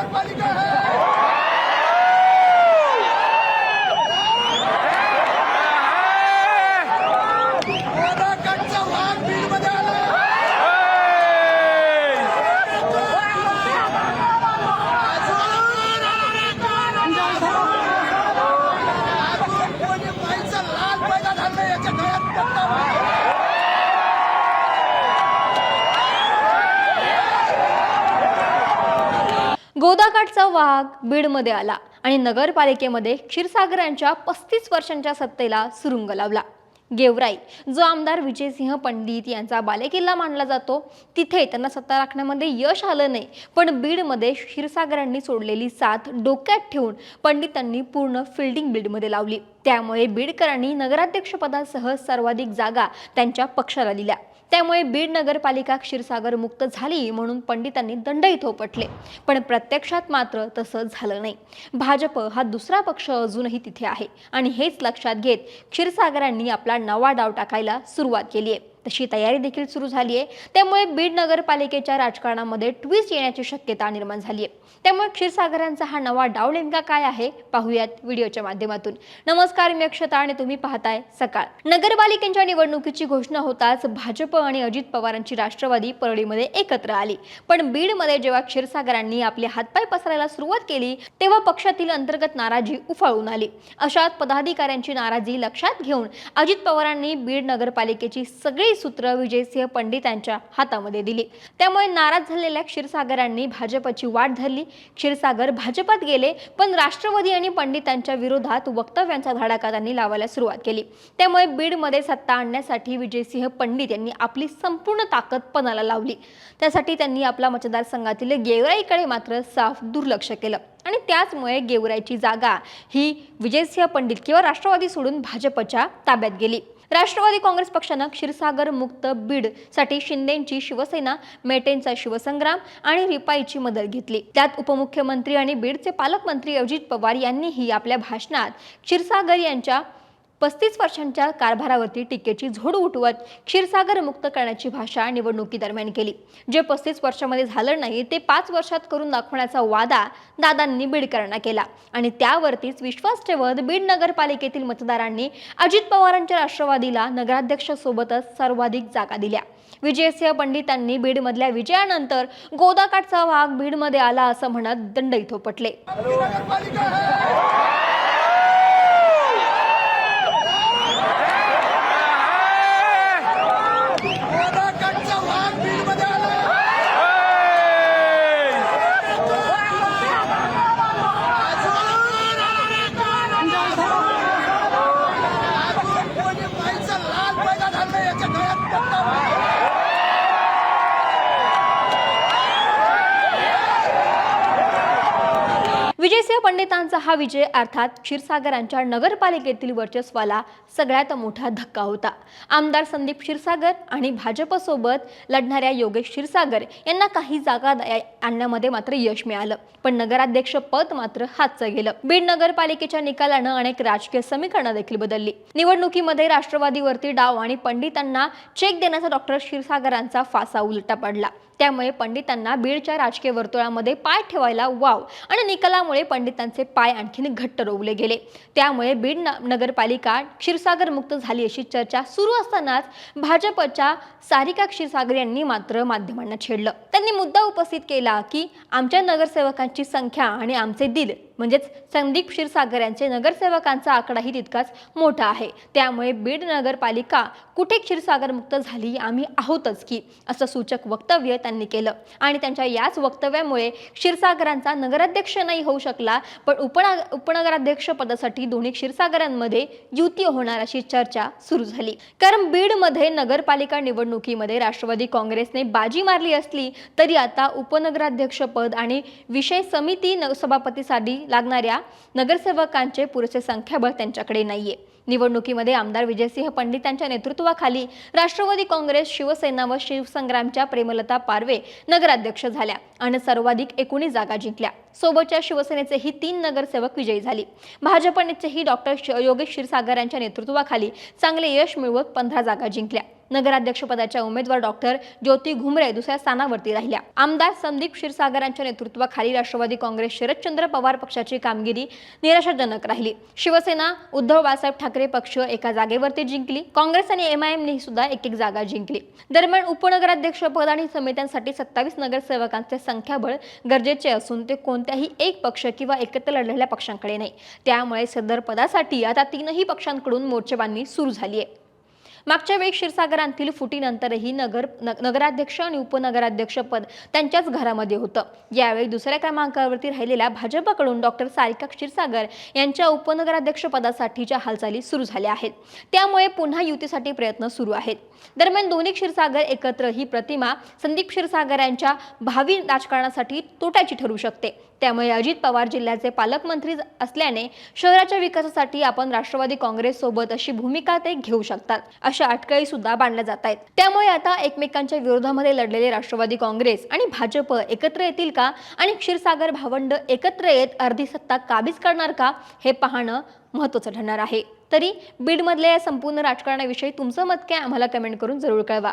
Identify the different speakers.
Speaker 1: नगरपालिका है गोदाकाठचा वाघ बीडमध्ये आला अजून कोणी बाईचा लाल पैदा घालणं याच्या गळ्यात पट्टा बांधा.
Speaker 2: गोदाकाठचा वाघ बीडमध्ये आला आणि नगरपालिकेमध्ये क्षीरसागरांच्या पस्तीस वर्षांच्या सत्तेला सुरुंग लावला. गेवराई जो आमदार विजयसिंह पंडित यांचा बालेकिल्ला मानला जातो तिथे त्यांना सत्ता राखण्यामध्ये यश आलं नाही पण बीडमध्ये क्षीरसागरांनी सोडलेली साथ डोक्यात ठेवून पंडितांनी पूर्ण फिल्डिंग बीडमध्ये लावली. त्यामुळे बीडकरांनी नगराध्यक्षपदासह सर्वाधिक जागा त्यांच्या पक्षाला दिल्या. त्यामुळे बीड नगरपालिका क्षीरसागर मुक्त झाली म्हणून पंडितांनी दंडही थोपटले. पण प्रत्यक्षात मात्र तसं झालं नाही. भाजप हा दुसरा पक्ष अजूनही तिथे आहे. आणि हेच लक्षात घेत क्षीरसागरांनी आपला नवा डाव टाकायला सुरुवात केली आहे. तशी तयारी देखील सुरू झाली आहे. त्यामुळे बीड नगरपालिकेच्या राजकारणामध्ये ट्विस्ट येण्याची शक्यता निर्माण झाली आहे. त्यामुळे क्षीरसागरांचा हा नवा डाव नेमका काय आहे? पाहूयात व्हिडिओच्या माध्यमातून. नमस्कार मी अक्षता आणि तुम्ही पाहताय सकाळ. नगरपालिकेच्या निवडणुकीची घोषणा होताच भाजप आणि अजित पवारांची राष्ट्रवादी परळीमध्ये एकत्र आली. पण बीडमध्ये जेव्हा क्षीरसागरांनी आपले हातपाय पसरायला सुरुवात केली तेव्हा पक्षातील अंतर्गत नाराजी उफाळून आली. अशात पदाधिकाऱ्यांची नाराजी लक्षात घेऊन अजित पवारांनी बीड नगरपालिकेची सगळी सूत्र विजयसिंह पंडित यांच्या हातामध्ये दिली. त्यामुळे नाराज झालेल्या क्षीरसागरांनी भाजपची वाट धरली. क्षीरसागर भाजपात गेले पण राष्ट्रवादी आणि पंडितांच्या विरोधात वक्तव्यांचा धडाका त्यांनी लावायला सुरुवात केली. त्यामुळे बीडमध्ये सत्ता आणण्यासाठी विजयसिंह पंडित यांनी आपली संपूर्ण ताकद पणाला लावली. त्यासाठी त्यांनी आपला मतदारसंघातील गेवराईकडे मात्र साफ दुर्लक्ष केलं. आणि त्याचमुळे गेवराईची जागा ही विजयसिंह पंडित किंवा राष्ट्रवादी सोडून भाजपच्या ताब्यात गेली. राष्ट्रवादी काँग्रेस पक्षानं क्षीरसागर मुक्त बीडसाठी शिंदेची शिवसेना मेटेंचा शिवसंग्राम आणि रिपाईची मदत घेतली. त्यात उपमुख्यमंत्री आणि बीडचे पालकमंत्री अजित पवार यांनीही आपल्या भाषणात क्षीरसागर यांच्या पस्तीस वर्षांच्या कारभारावरती टीकेची झोड उठवत क्षीरसागर मुक्त करण्याची भाषा निवडणुकीदरम्यान केली. जे पस्तीस वर्षामध्ये झालं नाही ते पाच वर्षात करून दाखवण्याचा वादा दादांनी बीडकरांना केला. आणि त्यावरतीच विश्वास ठेवत बीड नगरपालिकेतील मतदारांनी अजित पवारांच्या राष्ट्रवादीला नगराध्यक्षासोबतच सर्वाधिक जागा दिल्या. विजयसिंह पंडितांनी बीडमधल्या विजयानंतर गोदाकाठचा वाघ बीडमध्ये आला असं म्हणत दंडही थोपटले
Speaker 1: नगरपालिका है गोदाकाठचा वाघ बीडमध्ये आला अजून कोणी बाईचा लाल पैदा घालणं याच्या गळ्यात पट्टा बांधा.
Speaker 2: विजयसिंह पंडितांचा हा विजय अर्थात क्षीरसागरांच्या नगरपालिकेतील वर्चस्वाला सगळ्यात मोठा धक्का होता. आमदार संदीप क्षीरसागर आणि भाजपसोबत लढणाऱ्या योगेश क्षीरसागर यांना काही जागा आणण्यामध्ये मात्र यश मिळालं. पण नगराध्यक्ष पद मात्र हातचं गेलं. बीड नगरपालिकेच्या निकालानं अनेक राजकीय समीकरणं देखील बदलली. निवडणुकीमध्ये राष्ट्रवादीवरती डाव आणि पंडितांना चेक देण्याचा डॉक्टर क्षीरसागरांचा फासा उलटा पडला. त्यामुळे पंडितांना बीडच्या राजकीय वर्तुळामध्ये पाय ठेवायला वाव आणि निकालामुळे पंडितांचे पाय आणखीन घट्ट रोवले गेले. त्यामुळे बीड न- नगरपालिका क्षीरसागर मुक्त झाली अशी चर्चा सुरू असतानाच भाजपच्या सारिका क्षीरसागर यांनी मात्र माध्यमांना छेडलं. त्यांनी मुद्दा उपस्थित केला की आमच्या नगरसेवकांची संख्या आणि आमचे दिल म्हणजेच संदीप क्षीरसागर यांचे नगरसेवकांचा आकडाही तितकाच मोठा आहे. त्यामुळे बीड नगरपालिका कुठे क्षीरसागर मुक्त झाली आम्ही आहोतच की असं सूचक वक्तव्य त्यांनी केलं. आणि त्यांच्या याच वक्तव्यामुळे क्षीरसागरांचा नगराध्यक्ष नाही होऊ शकला पण उपना उपनगराध्यक्ष पदासाठी दोन्ही क्षीरसागरांमध्ये युती होणार अशी चर्चा सुरू झाली. कारण बीडमध्ये नगरपालिका निवडणुकीमध्ये राष्ट्रवादी काँग्रेसने बाजी मारली असली तरी आता उपनगराध्यक्षपद आणि विषय समिती न- सभापतीसाठी लागणाऱ्या नगरसेवकांचे पुरेसे संख्याबळ त्यांच्याकडे नाहीये. निवडणुकीमध्ये आमदार विजयसिंह पंडित यांच्या नेतृत्वाखाली राष्ट्रवादी काँग्रेस शिवसेना व शिवसंग्रामच्या प्रेमलता पारवे नगराध्यक्ष झाल्या आणि सर्वाधिक एकोणीस जागा जिंकल्या. सोबतच्या शिवसेनेचेही तीन नगरसेवक विजयी झाले. भाजपनेचेही डॉक्टर श- योगेश क्षीरसागर यांच्या नेतृत्वाखाली चांगले यश मिळवत पंधरा जागा जिंकल्या. नगराध्यक्षपदाच्या उमेदवार डॉक्टर ज्योती घुमरे दुसऱ्या स्थानावरती राहिल्या. आमदार संदीप क्षीरसागरांच्या नेतृत्वाखाली राष्ट्रवादी काँग्रेस शरदचंद्र पवार पक्षाची कामगिरी निराशाजनक राहिली. शिवसेना उद्धव बाळासाहेब ठाकरे पक्ष एका जागेवरती जिंकली. काँग्रेस आणि एमआयएमने सुद्धा एक एक जागा जिंकली. दरम्यान उपनगराध्यक्ष पद आणि समित्यांसाठी सत्तावीस नगरसेवकांचे संख्याबळ गरजेचे असून ते कोणत्याही एक पक्ष किंवा एकत्र लढलेल्या पक्षांकडे नाही. त्यामुळे सदर पदासाठी आता तीनही पक्षांकडून मोर्चेबांधणी सुरू झाली आहे. मागच्या वेळी क्षीरसागरांतील फुटीनंतरही नगर न- नगराध्यक्ष आणि उपनगराध्यक्ष पद त्यांच्याच घरामध्ये होतं. यावेळी दुसऱ्या क्रमांकावरती राहिलेल्या भाजपकडून डॉक्टर सारिका क्षीरसागर यांच्या उपनगराध्यक्ष पदासाठीच्या हालचाली सुरू झाल्या आहेत. त्यामुळे पुन्हा युतीसाठी प्रयत्न सुरू आहेत. दरम्यान दोन्ही क्षीरसागर एकत्र ही प्रतिमा संदीप क्षीरसागर यांच्या भावी राजकारणासाठी तोट्याची ठरू शकते. त्यामुळे अजित पवार जिल्ह्याचे पालकमंत्री असल्याने शहराच्या विकासासाठी आपण राष्ट्रवादी काँग्रेस सोबत अशी भूमिका ते घेऊ शकतात अशा अटकळी सुद्धा बांधल्या जात आहेत. त्यामुळे आता एकमेकांच्या विरोधामध्ये लढलेले राष्ट्रवादी काँग्रेस आणि भाजप एकत्र येतील का आणि क्षीरसागर भावंड एकत्र येत अर्धी सत्ता काबीज करणार का हे पाहणं महत्त्वाचं ठरणार आहे. तरी बीडमधल्या या संपूर्ण राजकारणाविषयी तुमचं मत काय? आम्हाला कमेंट करून जरूर कळवा.